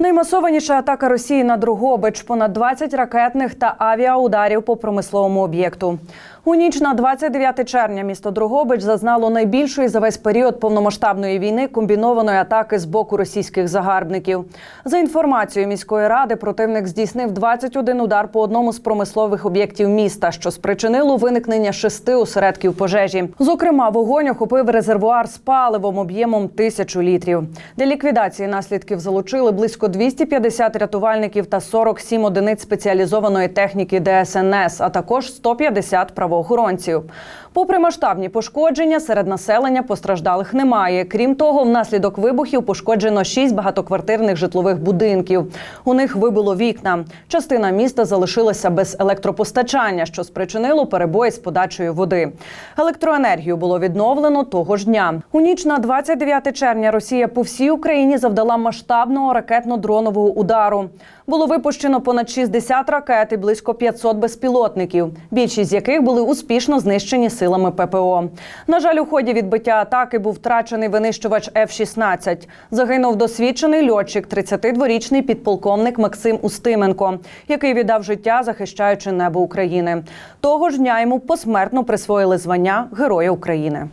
Наймасованіша атака Росії на Другобич – понад 20 ракетних та авіаударів по промисловому об'єкту. У ніч на 29 червня місто Другобич зазнало найбільшої за весь період повномасштабної війни комбінованої атаки з боку російських загарбників. За інформацією міської ради, противник здійснив 21 удар по одному з промислових об'єктів міста, що спричинило виникнення шести осередків пожежі. Зокрема, вогонь охопив резервуар з паливом об'ємом тисячу літрів. Для ліквідації наслідків залучили близько 250 рятувальників та 47 одиниць спеціалізованої техніки ДСНС, а також 150 правоохоронців. Попри масштабні пошкодження, серед населення постраждалих немає. Крім того, внаслідок вибухів пошкоджено шість багатоквартирних житлових будинків. У них вибило вікна. Частина міста залишилася без електропостачання, що спричинило перебої з подачею води. Електроенергію було відновлено того ж дня. У ніч на 29 червня Росія по всій Україні завдала масштабного ракетно-дронового удару. Було випущено понад 60 ракет і близько 500 безпілотників, більшість з яких були успішно знищені силами ППО. На жаль, у ході відбиття атаки був втрачений винищувач F-16. Загинув досвідчений льотчик, 32-річний підполковник Максим Устименко, який віддав життя, захищаючи небо України. Того ж дня йому посмертно присвоїли звання Героя України.